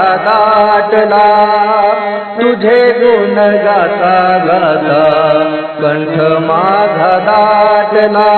दाटला। तुझे गुण गाता कंठ माझा दाटला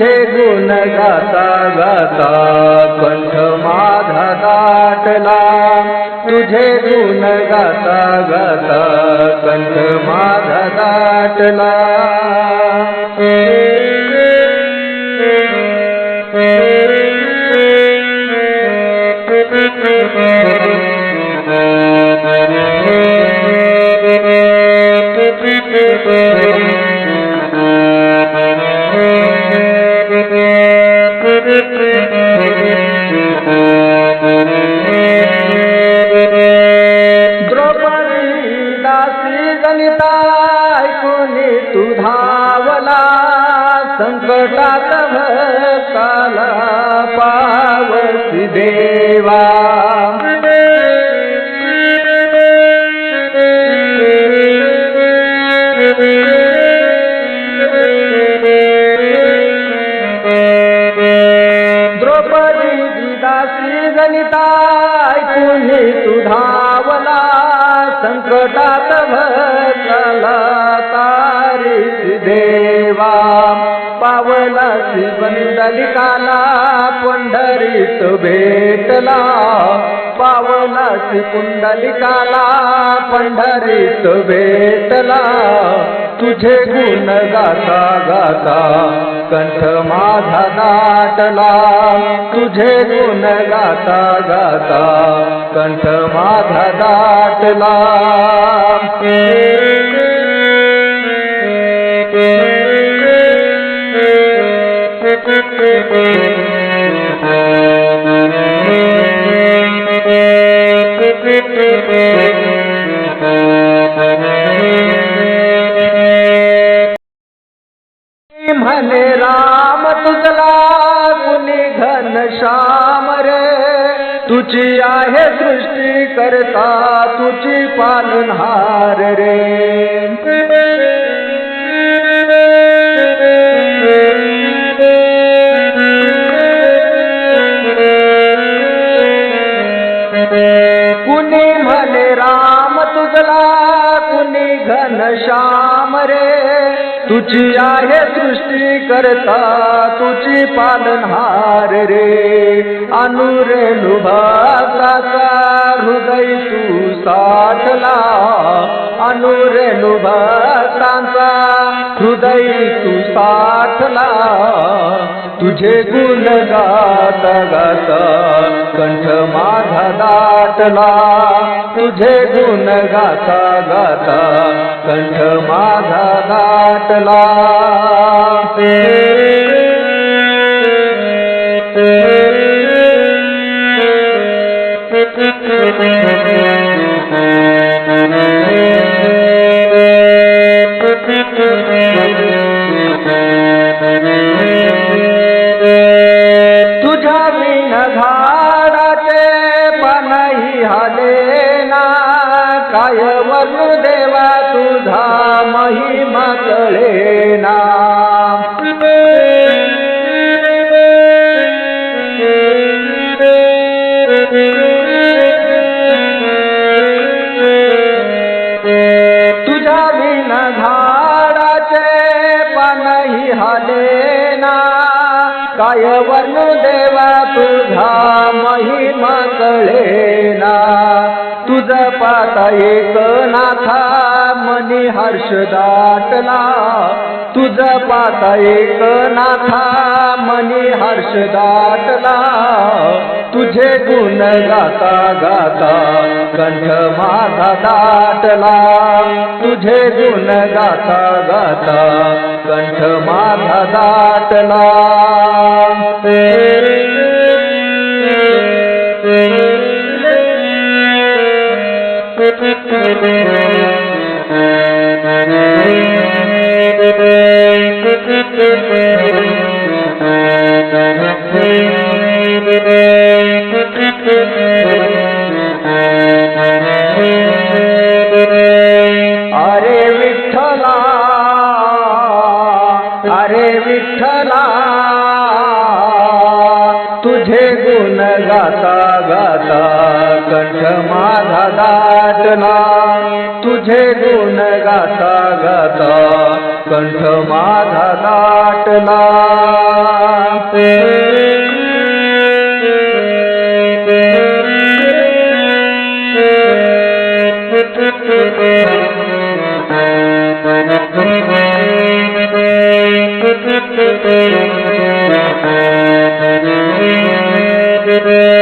तुझे गुण गाता गाता कंठ माझा दाटला तुझे गुण गाता गाता कंठ माझा दाटला विनाशी दासी जनिता तू धावला संकटात भक्ताला पावसी देवा. द्रौपदी दासी गणिता ऐकून तू धावला संकटात भला तारी देवा. पावला बंदलिकाला पंढरीत भेटला. पावला कुंडलिकाला पंढरीत भेटला. तुझे गुण गाता गाता कंठ माझा दाटला तुझे गुण गाता गाता। कंठ माझा दाटला का तुझी पालनहार रे. कुणी म्हणे रा तुझला कुणी घन श्याम रे? तुझी आहे सृष्टी करता तुझी पालनहार रे. अनुरेणु हृदय तू साठला. अनुरेणु हृदय तू साठला. तुझे गुण गात गात कंठ मार दाटला तुझे गुण गाता गाता कंठ माझा दाटला काय वनु देवा तुझा महिमा कळे ना तुझ्या विण झाडाचे पानही हाले काय वर्ण देवा तुझा महिमा कळेना. तुझ पाता एक नाथा मनी हर्ष दाटला. तुझ पाता एक नाथा मनी हर्ष दाटला. तुझे गुण गाता गाता कंठ माझा दाटला. तुझे गुण गाता गाता कंठ माझा दाटला. Música माझा दाटला तुझे गुण गाता गाता कंठ माझा दाटला Thank you.